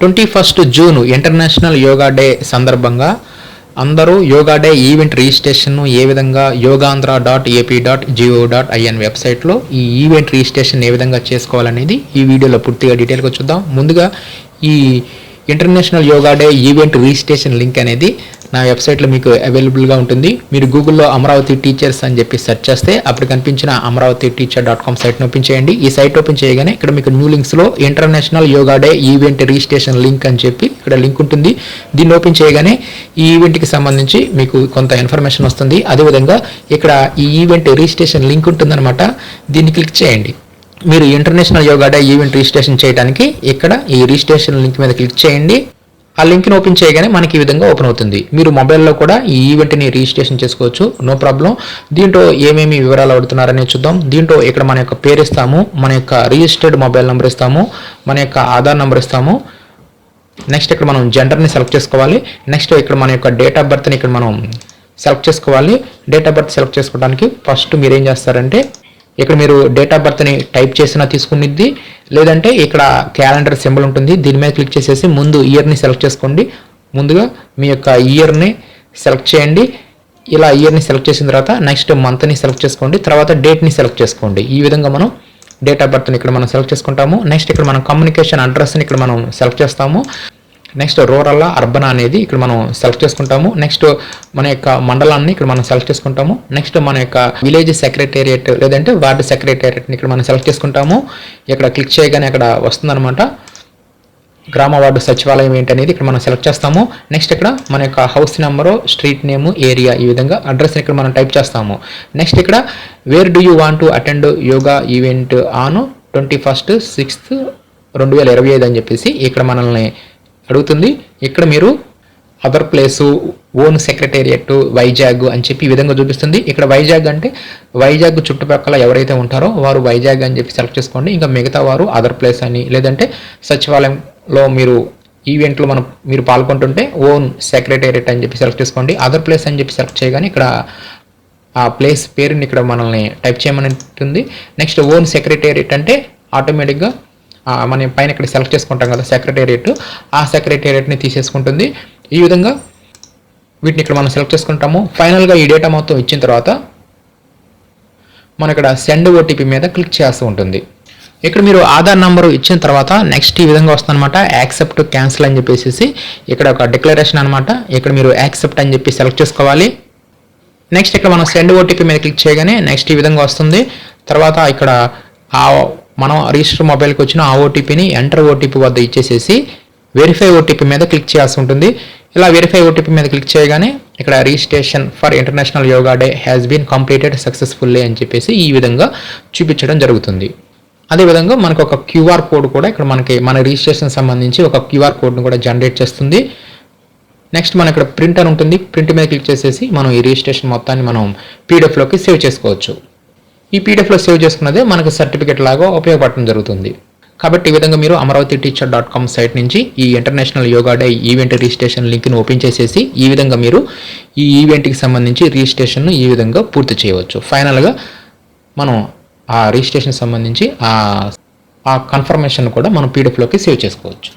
Twenty first June international yoga day సందర్భంగా అందరూ yoga day event రిజిస్ట్రేషన్ను ఏ విధంగా Yogandhra dot AP dot GO dot IN వెబ్సైట్లో ఈ ఈవెంట్ రిజిస్ట్రేషన్ ఏ విధంగా చేసుకోవాలనేది ఈ వీడియోలో పూర్తిగా డీటెయిల్గా చూద్దాం. ముందుగా ఈ international yoga day event registration link అనేది నా వెబ్సైట్లో మీకు అవైలబుల్గా ఉంటుంది. మీరు గూగుల్లో అమరావతి టీచర్స్ అని చెప్పి సెర్చ్ చేస్తే అప్పుడు కనిపించిన అమరావతి టీచర్ డాట్ కామ్ సైట్ని ఓపెన్ చేయండి. ఈ సైట్ ఓపెన్ చేయగానే ఇక్కడ మీకు new లింక్స్లో international yoga day event registration link అని చెప్పి ఇక్కడ లింక్ ఉంటుంది. దీన్ని ఓపెన్ చేయగానే ఈ ఈవెంట్కి సంబంధించి మీకు కొంత ఇన్ఫర్మేషన్ వస్తుంది. అదేవిధంగా ఇక్కడ ఈ ఈవెంట్ రిజిస్ట్రేషన్ లింక్ ఉంటుందన్నమాట. దీన్ని క్లిక్ చేయండి. మీరు international yoga day event registration చేయడానికి ఇక్కడ ఈ రిజిస్ట్రేషన్ లింక్ మీద క్లిక్ చేయండి. ఆ లింక్ని ఓపెన్ చేయగానే మనకి ఈ విధంగా ఓపెన్ అవుతుంది. మీరు మొబైల్లో కూడా ఈ ఈవెంట్ని రిజిస్ట్రేషన్ చేసుకోవచ్చు. నో ప్రాబ్లం దీంట్లో ఏమేమి వివరాలు అడుగుతున్నారనే చూద్దాం. దీంట్లో ఇక్కడ మన యొక్క పేరు ఇస్తాము మన యొక్క రిజిస్టర్డ్ మొబైల్ నెంబర్ ఇస్తాము మన యొక్క ఆధార్ నెంబర్ ఇస్తాము. నెక్స్ట్ ఇక్కడ మనం జెండర్ని సెలెక్ట్ చేసుకోవాలి. నెక్స్ట్ ఇక్కడ మన యొక్క డేట్ ఆఫ్ బర్త్ని ఇక్కడ మనం సెలెక్ట్ చేసుకోవాలి. డేట్ ఆఫ్ బర్త్ సెలెక్ట్ చేసుకోవడానికి ఫస్ట్ మీరు ఏం చేస్తారంటే ఇక్కడ మీరు డేట్ ఆఫ్ బర్త్ని టైప్ చేసినా తీసుకునిద్ది లేదంటే ఇక్కడ క్యాలెండర్ సింబల్ ఉంటుంది దీని మీద క్లిక్ చేసేసి ముందు ఇయర్ని సెలెక్ట్ చేసుకోండి. ముందుగా మీ యొక్క ఇయర్ని సెలెక్ట్ చేయండి. ఇలా ఇయర్ని సెలెక్ట్ చేసిన తర్వాత నెక్స్ట్ మంత్ని సెలెక్ట్ చేసుకోండి. తర్వాత డేట్ని సెలెక్ట్ చేసుకోండి. ఈ విధంగా మనం డేట్ ఆఫ్ బర్త్ని ఇక్కడ మనం సెలెక్ట్ చేసుకుంటాము. నెక్స్ట్ ఇక్కడ మనం కమ్యూనికేషన్ అడ్రస్ని ఇక్కడ మనం సెలెక్ట్ చేస్తాము. నెక్స్ట్ రూరల్ అర్బన్ అనేది ఇక్కడ మనం సెలెక్ట్ చేసుకుంటాము. నెక్స్ట్ మన యొక్క మండలాన్ని ఇక్కడ మనం సెలెక్ట్ చేసుకుంటాము. నెక్స్ట్ మన యొక్క విలేజ్ సెక్రటేరియట్ లేదంటే వార్డు సెక్రటేరియట్ని ఇక్కడ మనం సెలెక్ట్ చేసుకుంటాము. ఇక్కడ క్లిక్ చేయగానే అక్కడ వస్తుందన్నమాట. గ్రామ వార్డు సచివాలయం ఏంటనేది ఇక్కడ మనం సెలెక్ట్ చేస్తాము. నెక్స్ట్ ఇక్కడ మన యొక్క house number street name area ఈ విధంగా అడ్రస్ ఇక్కడ మనం టైప్ చేస్తాము. నెక్స్ట్ ఇక్కడ where do you want to attend yoga event on twenty first sixth రెండు వేల ఇరవై ఐదు అని చెప్పేసి ఇక్కడ మనల్ని అడుగుతుంది. ఇక్కడ మీరు other place own secretariat Vizag అని చెప్పి ఈ విధంగా చూపిస్తుంది. ఇక్కడ వైజాగ్ అంటే వైజాగ్ చుట్టుపక్కల ఎవరైతే ఉంటారో వారు వైజాగ్ అని చెప్పి సెలెక్ట్ చేసుకోండి. ఇంకా మిగతా వారు అదర్ ప్లేస్ అని లేదంటే సచివాలయంలో మీరు ఈవెంట్లో మనం మీరు పాల్గొంటుంటే ఓన్ సెక్రటేరియట్ అని చెప్పి సెలెక్ట్ చేసుకోండి. అదర్ ప్లేస్ అని చెప్పి సెలెక్ట్ చేయగానే ఇక్కడ ఆ ప్లేస్ పేరుని ఇక్కడ మనల్ని టైప్ చేయమని ఉంటుంది. నెక్స్ట్ ఓన్ సెక్రటేరియట్ అంటే ఆటోమేటిక్గా మనం పైన ఇక్కడ సెలెక్ట్ చేసుకుంటాం కదా సెక్రటేరియట్ ఆ సెక్రటేరియట్ని తీసేసుకుంటుంది. ఈ విధంగా వీటిని ఇక్కడ మనం సెలెక్ట్ చేసుకుంటాము. ఫైనల్గా ఈ డేటా మొత్తం ఇచ్చిన తర్వాత మన ఇక్కడ సెండ్ ఓటీపీ మీద క్లిక్ చేస్తూ ఉంటుంది. ఇక్కడ మీరు ఆధార్ నెంబర్ ఇచ్చిన తర్వాత నెక్స్ట్ ఈ విధంగా వస్తుందన్నమాట. యాక్సెప్ట్ క్యాన్సిల్ అని చెప్పేసి ఇక్కడ ఒక డిక్లరేషన్ అనమాట ఇక్కడ మీరు యాక్సెప్ట్ అని చెప్పి సెలెక్ట్ చేసుకోవాలి. నెక్స్ట్ ఇక్కడ మనం సెండ్ ఓటీపీ మీద క్లిక్ చేయగానే నెక్స్ట్ ఈ విధంగా వస్తుంది. తర్వాత ఇక్కడ ఆ మనం రిజిస్టర్ మొబైల్కి వచ్చిన ఆ ఓటీపీని ఎంటర్ ఓటీపీ వద్ద ఇచ్చేసేసి వెరిఫై ఓటీపీ మీద క్లిక్ చేయాల్సి ఉంటుంది. ఇలా వెరిఫై ఓటీపీ మీద క్లిక్ చేయగానే ఇక్కడ registration for international yoga day has been completed successfully అని చెప్పేసి ఈ విధంగా చూపించడం జరుగుతుంది. అదేవిధంగా మనకు ఒక క్యూఆర్ కోడ్ కూడా ఇక్కడ మనకి మన రిజిస్ట్రేషన్ సంబంధించి ఒక క్యూఆర్ కోడ్ను కూడా జనరేట్ చేస్తుంది. నెక్స్ట్ మన ఇక్కడ ప్రింట్ అని ఉంటుంది. ప్రింట్ మీద క్లిక్ చేసేసి మనం ఈ రిజిస్ట్రేషన్ మొత్తాన్ని మనం పీడిఎఫ్లోకి సేవ్ చేసుకోవచ్చు. ఈ పీడిఎఫ్లో సేవ్ చేసుకున్నదే మనకు సర్టిఫికేట్ లాగా ఉపయోగపడటం జరుగుతుంది. కాబట్టి ఈ విధంగా మీరు Amaravati teacher dot com site నుంచి ఈ international yoga day event registration లింక్ను ఓపెన్ చేసేసి ఈ విధంగా మీరు ఈ ఈవెంట్కి సంబంధించి రిజిస్ట్రేషన్ను ఈ విధంగా పూర్తి చేయవచ్చు. ఫైనల్గా మనం ఆ రిజిస్ట్రేషన్ సంబంధించి ఆ ఆ కన్ఫర్మేషన్ కూడా మనం పీడిఎఫ్లోకి సేవ్ చేసుకోవచ్చు.